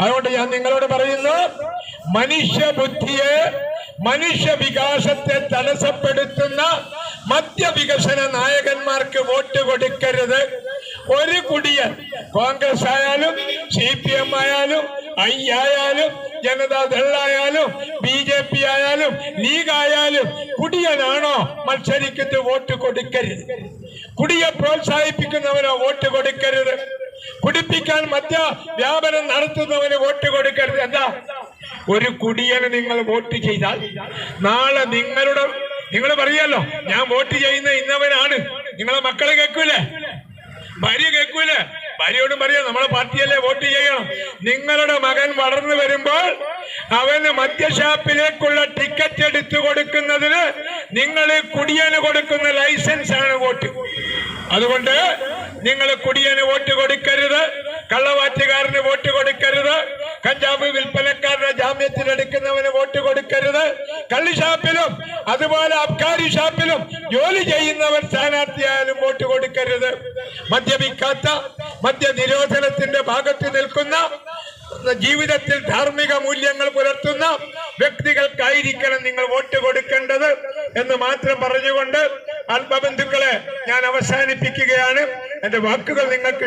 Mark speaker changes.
Speaker 1: അതുകൊണ്ട് ഞാൻ നിങ്ങളോട് പറയുന്നു മനുഷ്യ ബുദ്ധിയെ മനുഷ്യ വികാസത്തെ തടസ്സപ്പെടുത്തുന്ന മധ്യവികസന നായകന്മാർക്ക് വോട്ട് കൊടുക്കരുത്. ഒരു കുടിയൻ കോൺഗ്രസ് ആയാലും സി പി എം ആയാലും ഐ ആയാലും ജനതാദളായാലും ബി ജെ പി ആയാലും ലീഗ് ആയാലും കുടിയനാണോ മത്സരിക്കുന്നത് വോട്ട് കൊടുക്കരുത്. കുടിയെ പ്രോത്സാഹിപ്പിക്കുന്നവനോ വോട്ട് കൊടുക്കരുത്. കുടിപ്പിക്കാൻ മറ്റ വ്യാപനം നടത്തുന്നവന് വോട്ട് കൊടുക്കരുത്. എന്താ? ഒരു കുടിയന് നിങ്ങൾ വോട്ട് ചെയ്താൽ നാളെ നിങ്ങളുടെ നിങ്ങൾ പറയല്ലോ ഞാൻ വോട്ട് ചെയ്യുന്ന ഇന്നവനാണ്. നിങ്ങളെ മക്കളെ കേൾക്കൂലേ? ഭാര്യ കേൾക്കൂലേ? ഭാര്യയോടും പറയാം നമ്മളെ പാർട്ടിയല്ലേ വോട്ട് ചെയ്യണം. നിങ്ങളുടെ മകൻ വളർന്നു വരുമ്പോൾ അവന് മദ്യഷാപ്പിലേക്കുള്ള ടിക്കറ്റ് എടുത്തു കൊടുക്കുന്നതിന് നിങ്ങൾ കുടിയന് കൊടുക്കുന്ന ലൈസൻസ് ആണ് വോട്ട്. അതുകൊണ്ട് നിങ്ങൾ കുടിയന് വോട്ട് കൊടുക്കരുത് കള്ളവാറ്റുകാരന് വോട്ട് കൊടുക്കരുത് കഞ്ചാവ് വിൽപ്പനക്കാരനെ ജാമ്യത്തിലെടുക്കുന്നവന് വോട്ട് കൊടുക്കരുത് കള്ളി ഷാപ്പിലും അതുപോലെ അബ്കാരി ഷാപ്പിലും ജോലി ചെയ്യുന്നവർ സ്ഥാനാർത്ഥിയായാലും വോട്ട് കൊടുക്കരുത്. മദ്യപിക്കാത്ത മദ്യ നിരോധനത്തിന്റെ ഭാഗത്ത് നിൽക്കുന്ന ജീവിതത്തിൽ ധാർമ്മിക മൂല്യങ്ങൾ പുലർത്തുന്ന വ്യക്തികൾക്കായിരിക്കണം നിങ്ങൾ വോട്ട് കൊടുക്കേണ്ടത് എന്ന് മാത്രം പറഞ്ഞുകൊണ്ട് ആത്മബന്ധുക്കളെ ഞാൻ അവസാനിപ്പിക്കുകയാണ്. എന്റെ വാക്കുകൾ നിങ്ങൾക്ക്